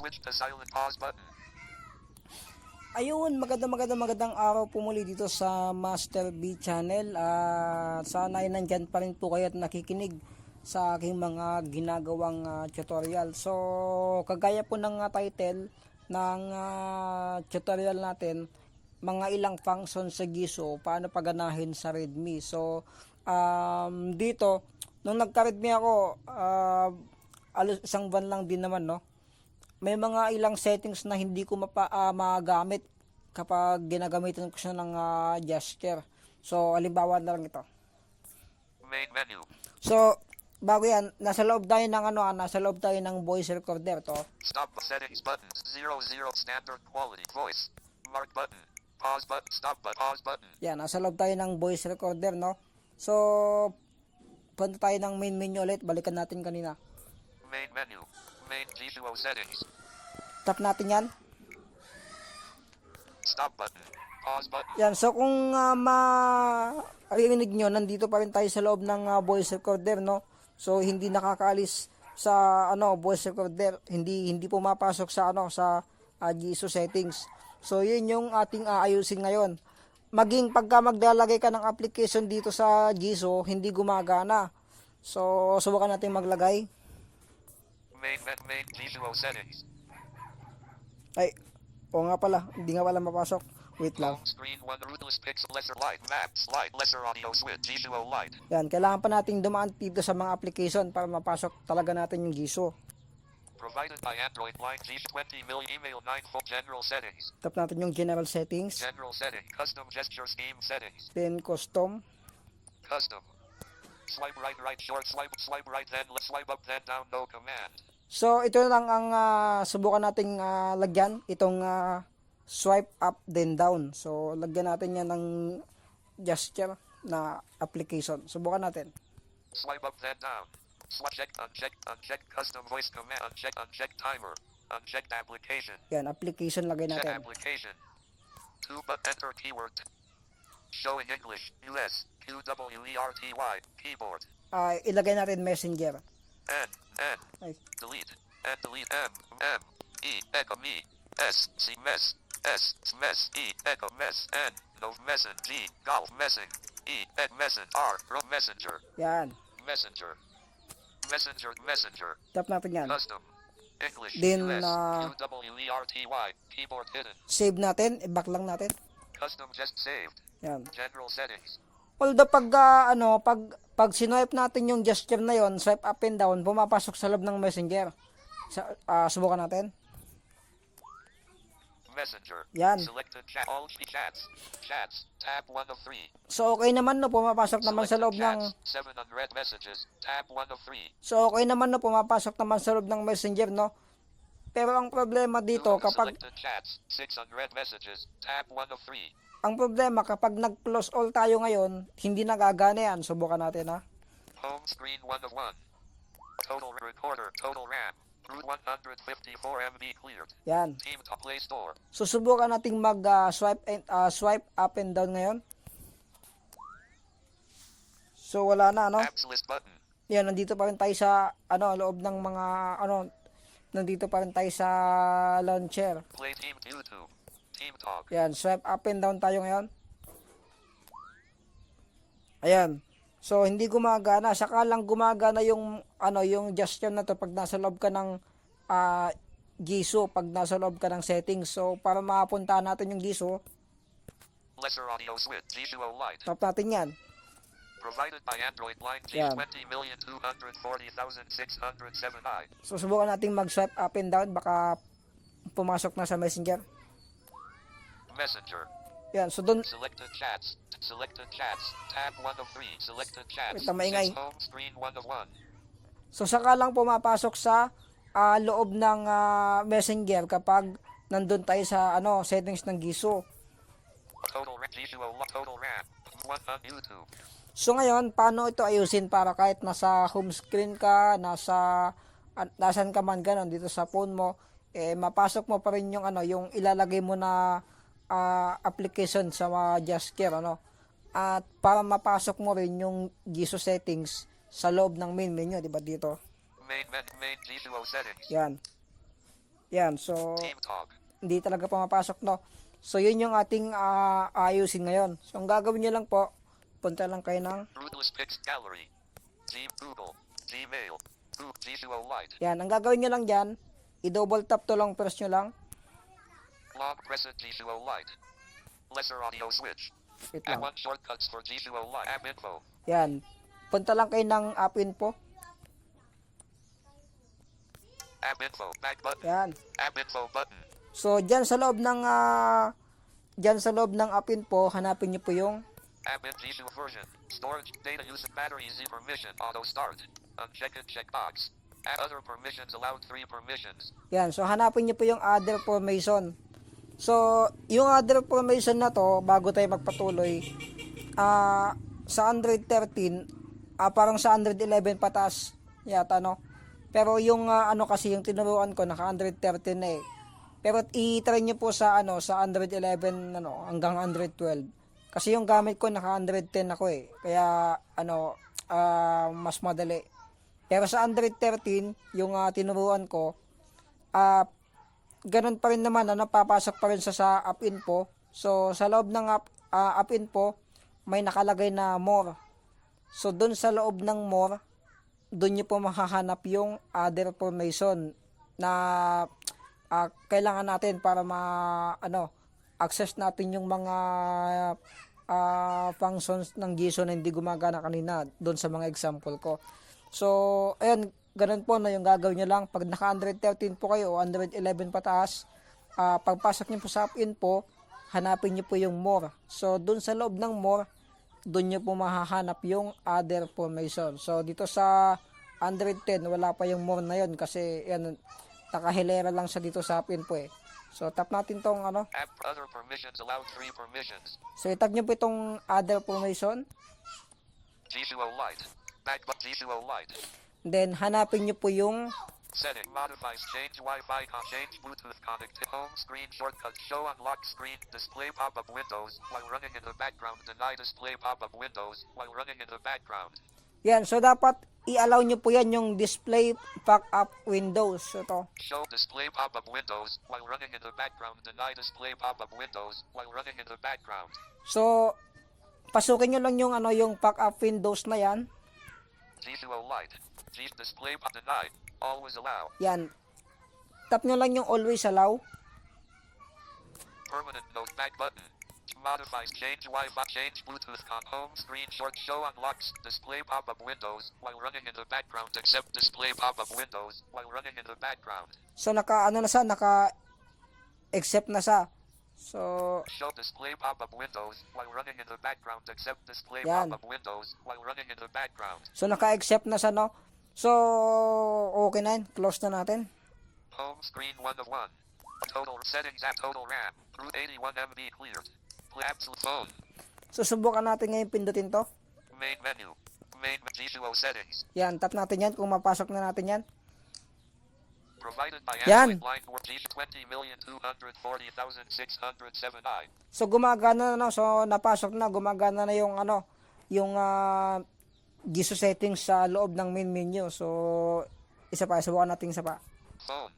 Switch to silent pause button. Ayun, magandang magandang magandang araw po muli dito sa Master B Channel. At sana ay nandyan pa rin po kayo at nakikinig sa aking mga ginagawang ah, tutorial. So, kagaya po ng ah, title ng ah, tutorial natin, mga ilang function sa Giso, paano paganahin sa Redmi. So, um, dito, nung nagka-Redmi ako, ah, alos isang buwan lang din naman, no? May mga ilang settings na hindi ko mapa, ah, magamit kapag ginagamitan ko siya ng ah, gesture. So, halimbawa na lang ito. Main menu. So, bago yan, nasa loob tayo ng ano, ah, nasa loob tayo ng voice recorder to. Stop settings button. Zero zero standard quality voice. Mark button. Pause button. Stop button. Pause button. Yan, nasa loob tayo ng voice recorder, no? So, punta tayo ng main menu ulit. Balikan natin kanina. Main menu. Main G2O settings. Tap natin yan. Stop button. Pause button. Yan, so kung uh, marinig nyo, nandito pa rin tayo sa loob ng ah, voice recorder, no? So, hindi nakakaalis sa ano voice recorder, hindi hindi pumapasok sa ano sa uh, GISO settings. So, yun yung ating aayusin ngayon. Maging pagka maglalagay ka ng application dito sa GISO, hindi gumagana. So, subukan natin maglagay. Main me- main G2O settings. Ay, o nga pala, hindi nga pala mapasok. Wait lang. Screen one rootless pixel lesser light map slide lesser audio switch G2O light. Yan, kailangan pa nating dumaan dito sa mga application para mapasok talaga natin yung GISO. Provided by Android line G20 million email 9 full general settings. Tap natin yung general settings, General setting. Custom gesture scheme settings. then custom. Custom. Swipe right right short swipe swipe right then left swipe up then down no command. So ito lang ang ah, subukan nating ah, lagyan, itong ah, swipe up then down. So lagyan natin yan ng gesture na application. Subukan natin. Swipe up then down. Swipe check uncheck uncheck custom voice command uncheck uncheck timer. Unchecked application. Yan, application lagay Check natin. application. Two but enter keyword. Showing English. US. Q W E R T Y. Keyboard. Ah, ilagay natin messenger. N N. Ay, Delete. And delete. M M E echo me. S C mess S mess E echo mess N no messen G golf messing E ed messen R ro messenger. Yan. messenger. Messenger messenger. Tap natin yan. custom. English Then, US uh, Q W E R T Y keyboard hidden. Save natin, i-back lang natin. custom just saved. Yan. general settings Although pag ah, ano, pag pag sinipe natin yung gesture na yon, swipe up and down, pumapasok sa loob ng messenger. Sa, ah, subukan natin. messenger Yan. selected chat all chats chats tab 1 of 3 So okay naman no, pumapasok naman sa loob ng chats 7 unread messages tab 1 of 3 So okay naman no, pumapasok naman sa loob ng messenger no. Pero ang problema dito kapag Selected chats, 6 unread messages, tab 1 of 3. Ang problema kapag nag-close all tayo ngayon, hindi nagagana yan. Subukan natin ha. Home screen 1 of 1. Total recorder, total RAM. Root 154 MB cleared. Yan. Team to Play Store. Susubukan nating mag ah, swipe and ah, swipe up and down ngayon. So wala na ano. Apps list button. Yan, nandito pa rin tayo sa ano, loob ng mga ano, nandito pa rin tayo sa launcher. Play Team YouTube. Team Talk. Yan, swipe up and down tayo ngayon. Ayan. So hindi gumagana, saka lang gumagana yung ano, yung gesture na to pag nasa loob ka ng ah GISO, pag nasa loob ka ng settings. So para makapunta natin yung GISO, Lesser audio switch, G2O Lite. tap natin 'yan. Provided by Android line Yeah. G20240607i. So subukan nating mag-swipe up and down baka pumasok na sa Messenger. Messenger. Yan, so doon Selected chats. Selected chats. Tab 1 of 3. Selected chats. Wait maingay. Home screen 1 of 1. So saka lang pumapasok sa ah, loob ng ah, Messenger kapag nandun tayo sa ano settings ng GISO. Total RAM. G2O lo- Total RAM. 1 on YouTube. So ngayon, paano ito ayusin para kahit nasa home screen ka, nasa an- nasan ka man ganon dito sa phone mo, eh mapasok mo pa rin yung ano, yung ilalagay mo na ah, application sa mga gesture ano. At para mapasok mo rin yung GISO settings sa loob ng main menu, di ba dito? Main men, main G2O settings. Yan. Yan, so hindi talaga pumapasok, no? So, yun yung ating ah, ayusin ngayon. So, ang gagawin nyo lang po, punta lang kayo ng, Gallery. G Google. Gmail. Google G2O Lite. yan, ang gagawin nyo lang dyan, i-double tap to lang, press nyo lang. Log Present G2O Lite. Lesser audio switch. Wait lang. one shortcuts for G2O Lite. App info. Yan. Punta lang kayo ng app info. App info. Back button. Yan. App info button. So, dyan sa loob ng, ah, dyan sa loob ng app info, hanapin nyo po yung, App in G2 version. Storage, data use, battery Z permission, auto start. Uncheck and checkbox. Add other permissions allowed three permissions. yan. So, hanapin nyo po yung other formation. So, yung other formation na to, bago tayo magpatuloy, ah, sa Android 13, ah, parang sa Android 11 pataas, yata, no? Pero yung, ah, ano kasi, yung tinuruan ko, naka Android 13 na eh. Pero i-try nyo po sa, ano, sa Android 11, ano, hanggang Android 12. Kasi yung gamit ko, naka Android 10 ako eh. Kaya, ano, ah, mas madali. Pero sa Android 13, yung ah, tinuruan ko, ah, ganun pa rin naman, ano, papasok pa rin sa, sa app info. So, sa loob ng app, ah, app info, may nakalagay na more. So, dun sa loob ng more, dun nyo po makahanap yung other formation na ah, kailangan natin para ma, ano, access natin yung mga ah, functions ng JSON na hindi gumagana kanina doon sa mga example ko. So, ayun, ganun po na yung gagawin nyo lang. Pag naka Android 13 po kayo o Android 11 pataas, ah, pagpasok nyo po sa app info, hanapin nyo po yung more. So, dun sa loob ng more, dun nyo po mahahanap yung other formation. So, dito sa Android 10, wala pa yung more na yun kasi yan, nakahilera lang siya dito sa app info eh. So, tap natin tong ano. App other permissions allowed three permissions. So, itag nyo po itong other formation. G2O Lite. Back G2O Lite. Then, hanapin nyo po yung Setting modifies change Wi-Fi change Bluetooth connect home screen shortcut show unlock screen display pop-up windows while running in the background deny display pop-up windows while running in the background. Yan, so dapat i-allow nyo po yan yung display pack-up windows. Ito. Show display pop-up windows while running in the background deny display pop-up windows while running in the background. So, pasukin nyo lang yung, ano, yung pack-up windows na yan. G2O Lite. G display pop deny. Always allow. Yan. Tap nyo lang yung always allow. Permanent note back button. Modifies change Wi-Fi change Bluetooth con home screen short show unlocks display pop-up windows while running in the background accept display pop-up windows while running in the background. So, naka, ano na sa, naka accept na sa. So, Show display pop-up windows while running in the background accept display pop-up windows while running in the background. so naka-accept na sa, no? So, okay na yun. Close na natin. Home screen 1 of 1. Total settings at total RAM. Through 81 MB cleared. Absolute phone. So, subukan natin ngayon pindutin to. Main menu. Main G2O settings. Yan, tap natin yan kung mapasok na natin yan. Provided by Yan. Android line for G20,240,607i. So gumagana na no. So napasok na, gumagana na yung ano, yung uh, GISO settings sa loob ng main menu. So isa pa, subukan natin isa pa. Phone.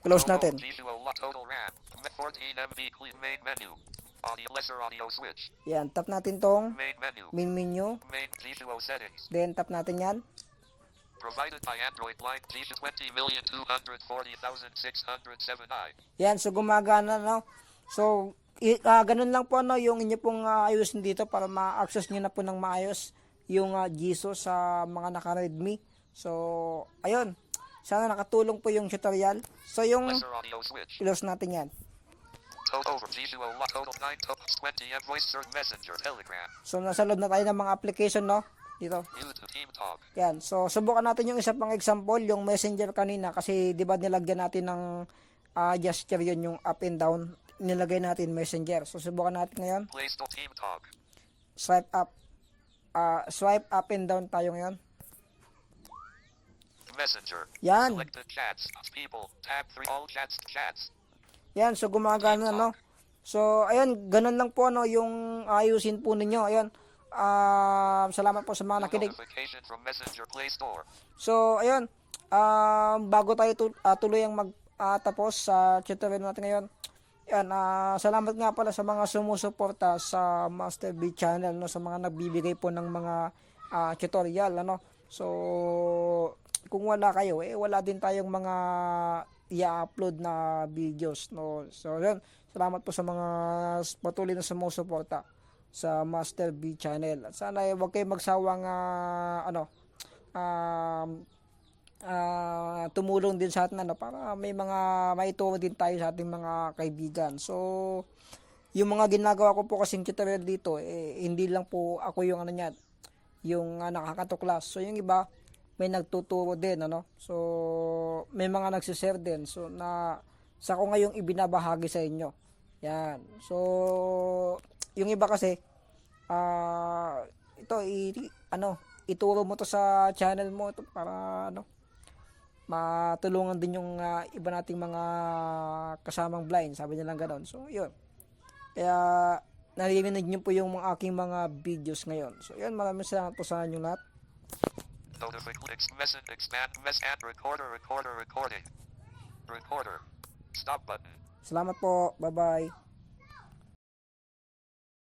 Close natin. G2O lo- total RAM. 14 MB clean main menu. Audio lesser audio switch. Yan, tap natin tong Main menu. main menu. Main G2O settings. Then tap natin yan. Provided by Android line G20,240,607i. Yan, so gumagana no. So ah, ganun lang po no yung inyo pong ah, ayusin dito para ma-access niyo na po ng maayos yung uh, GISO sa mga naka-Redmi. So ayun. Sana nakatulong po yung tutorial. So yung close natin yan. Total over G2O lo- total 9 to 20 and voice search messenger telegram. So nasa loob na tayo ng mga application no dito. Yan. So subukan natin yung isa pang example, yung Messenger kanina kasi 'di ba nilagyan natin ng ah, gesture yun yung up and down. Nilagay natin Messenger. So subukan natin ngayon. Swipe up. Ah swipe up and down tayo ngayon. Messenger. Yan. Selected chats. People. Tab 3. All chats. Chats. Yan, so gumagana no. So ayun, ganun lang po no yung ayusin po ninyo. Ayun. Ah, salamat po sa mga nakinig. So, ayun. Um, bago tayo tu- ah, tuloy ang mag ah, tapos sa tutorial natin ngayon. Yan, ah, salamat nga pala sa mga sumusuporta sa Master B channel no sa mga nagbibigay po ng mga ah, tutorial ano. So kung wala kayo eh wala din tayong mga i-upload na videos no. So yun, salamat po sa mga patuloy na sumusuporta sa Master B channel. At sana eh, wag kayong magsawang ah, ano um, ah, tumulong din sa atin ano para may mga maituro din tayo sa ating mga kaibigan. So yung mga ginagawa ko po kasing tutorial dito eh, hindi lang po ako yung ano niyan yung uh, nakakatuklas. So yung iba may nagtuturo din ano. So may mga nagse-share din. So na sa ko ngayong ibinabahagi sa inyo. Yan. So yung iba kasi ah ito i, ano ituro mo to sa channel mo ito para ano matulungan din yung ah, iba nating mga kasamang blind sabi nilang ganoon so yun kaya naririnig niyo po yung mga aking mga videos ngayon so yun maraming salamat po sa inyong lahat Notifications. Message. Expand. Mess. And recorder. Recorder. Recording. Recorder. Stop button. salamat po bye bye